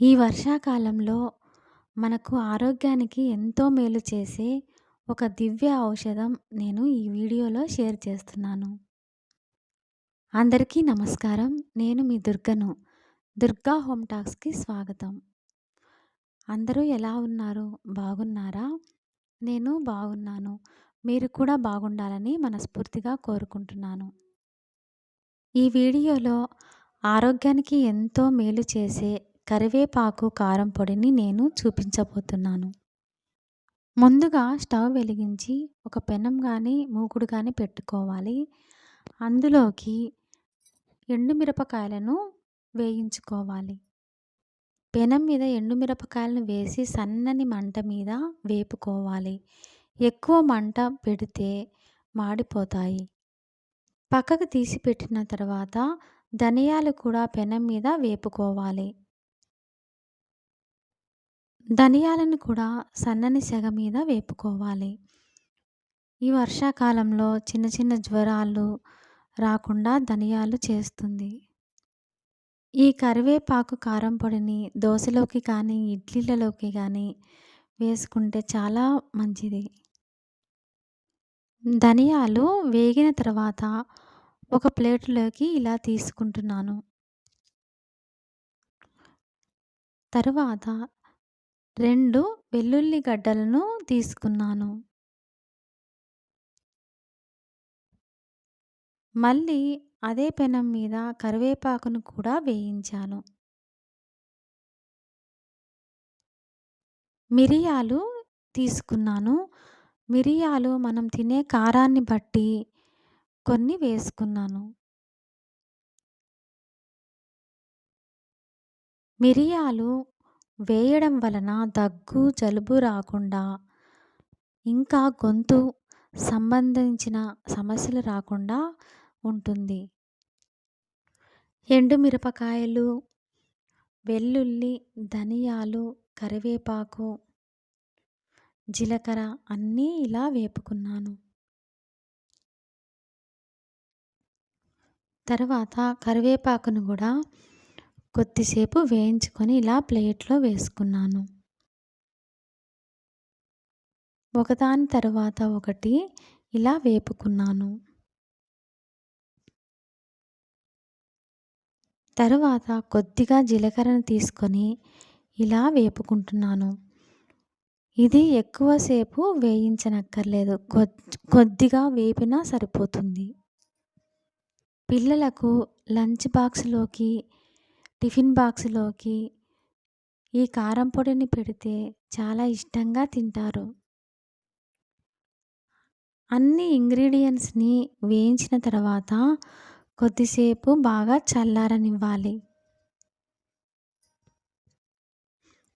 ఈ వర్షాకాలంలో మనకు ఆరోగ్యానికి ఎంతో మేలు చేసే ఒక దివ్య ఔషధం నేను ఈ వీడియోలో షేర్ చేస్తున్నాను. అందరికీ నమస్కారం. నేను మీ దుర్గను. దుర్గా హోమ్ టాక్స్‌కి స్వాగతం. అందరూ ఎలా ఉన్నారు? బాగున్నారా? నేను బాగున్నాను. మీరు కూడా బాగుండాలని మనస్ఫూర్తిగా కోరుకుంటున్నాను. ఈ వీడియోలో ఆరోగ్యానికి ఎంతో మేలు చేసే కరివేపాకు కారం పొడిని నేను చూపించబోతున్నాను. ముందుగా స్టవ్ వెలిగించి ఒక పెనం కానీ మూకుడు కానీ పెట్టుకోవాలి. అందులోకి ఎండుమిరపకాయలను వేయించుకోవాలి. పెనం మీద ఎండుమిరపకాయలను వేసి సన్నని మంట మీద వేపుకోవాలి. ఎక్కువ మంట పెడితే మాడిపోతాయి. పక్కకు తీసి పెట్టిన తర్వాత ధనియాలు కూడా పెనం మీద వేపుకోవాలి. ధనియాలను కూడా సన్నని సెగ మీద వేపుకోవాలి. ఈ వర్షాకాలంలో చిన్న చిన్న జ్వరాలు రాకుండా ధనియాలు చేస్తుంది. ఈ కరివేపాకు కారం పొడిని దోశలోకి కానీ, ఇడ్లీలలోకి కానీ వేసుకుంటే చాలా మంచిది. ధనియాలు వేగిన తర్వాత ఒక ప్లేటులోకి ఇలా తీసుకుంటున్నాను. తరువాత రెండు వెల్లుల్లి గడ్డలను తీసుకున్నాను. మళ్ళీ అదే పెనం మీద కరివేపాకును కూడా వేయించాను. మిరియాలు తీసుకున్నాను. మిరియాలు మనం తినే కారాన్ని బట్టి కొన్ని వేసుకున్నాను. మిరియాలు వేయడం వలన దగ్గు, జలుబు రాకుండా ఇంకా గొంతు సంబంధించిన సమస్యలు రాకుండా ఉంటుంది. ఎండుమిరపకాయలు, వెల్లుల్లి, ధనియాలు, కరివేపాకు, జీలకర్ర అన్నీ ఇలా వేపుకున్నాను. తర్వాత కరివేపాకును కూడా కొద్దిసేపు వేయించుకొని ఇలా ప్లేట్‌లో వేసుకున్నాను. ఒకదాని తరువాత ఒకటి ఇలా వేపుకున్నాను. తరువాత కొద్దిగా జీలకర్రను తీసుకొని ఇలా వేపుకుంటున్నాను. ఇది ఎక్కువసేపు వేయించనక్కర్లేదు. కొద్దిగా వేపినా సరిపోతుంది. పిల్లలకు లంచ్ బాక్స్‌లోకి, టిఫిన్ బాక్స్‌లోకి ఈ కారం పొడిని పెడితే చాలా ఇష్టంగా తింటారు. అన్ని ఇంగ్రీడియంట్స్ని వేయించిన తర్వాత కొద్దిసేపు బాగా చల్లారనివ్వాలి.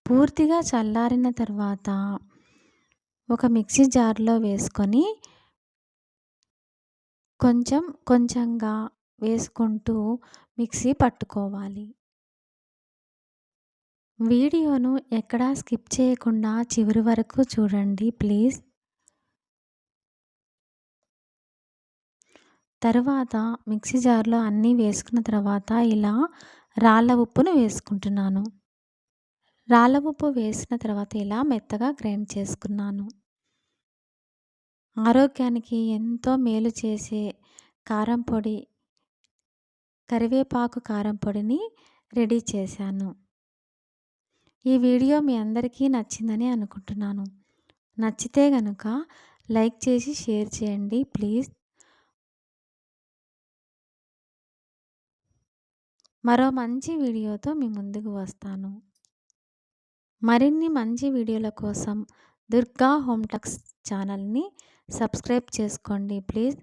పూర్తిగా చల్లారిన తర్వాత ఒక మిక్సీ జార్‌లో వేసుకొని కొంచెం కొంచెంగా వేసుకుంటూ మిక్సీ పట్టుకోవాలి. వీడియోను ఎక్కడా స్కిప్ చేయకుండా చివరి వరకు చూడండి ప్లీజ్. తర్వాత మిక్సీ జార్‌లో అన్నీ వేసుకున్న తర్వాత ఇలా రాళ్ళ ఉప్పును వేసుకుంటున్నాను. రాళ్ళ ఉప్పు వేసిన తర్వాత ఇలా మెత్తగా గ్రైండ్ చేసుకున్నాను. ఆరోగ్యానికి ఎంతో మేలు చేసే కారం పొడి కరివేపాకు కారం పొడిని రెడీ చేశాను. ఈ వీడియో మీ అందరికీ నచ్చిందని అనుకుంటున్నాను. నచ్చితే గనుక లైక్ చేసి షేర్ చేయండి ప్లీజ్. మరో మంచి వీడియోతో మీ ముందుకు వస్తాను. మరిన్ని మంచి వీడియోల కోసం దుర్గా హోమ్టక్స్ ఛానల్‌ని సబ్స్క్రైబ్ చేసుకోండి ప్లీజ్.